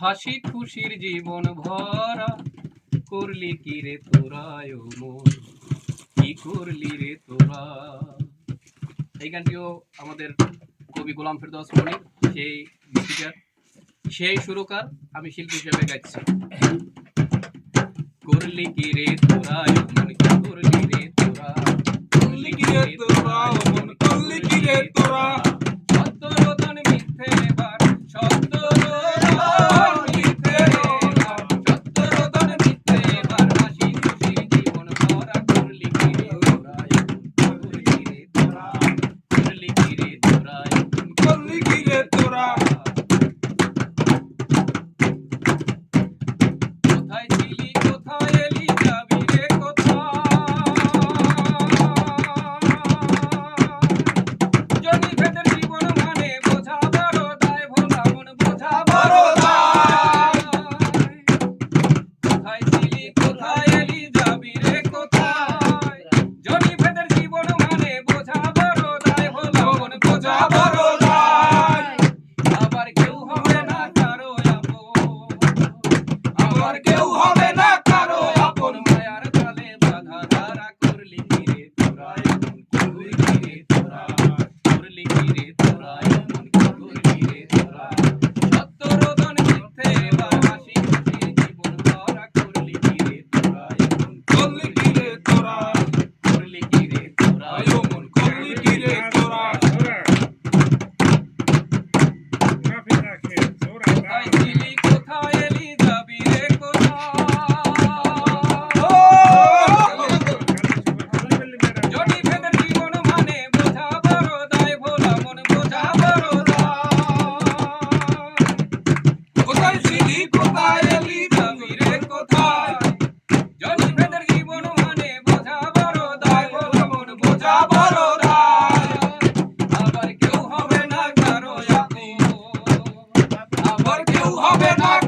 হাসি খুশির জীবন ভরা। করলি কি রে তোরা কি করলি রে তোরা? এই গানটিও আমাদের কবি গোলাম ফেরদাস মনির, সেই সেই সুরকার আমি শিল্পী হিসেবে গাইছি। துருளிக்கிறே துரா உமனுக்கு துருளிக்கிறே துரா. துருளிக்கிறே துரா உமனுக்கு துருளிக்கிறே துரா. আবার কেউ হবে না কারও আবার কেউ হবে Robin Hood.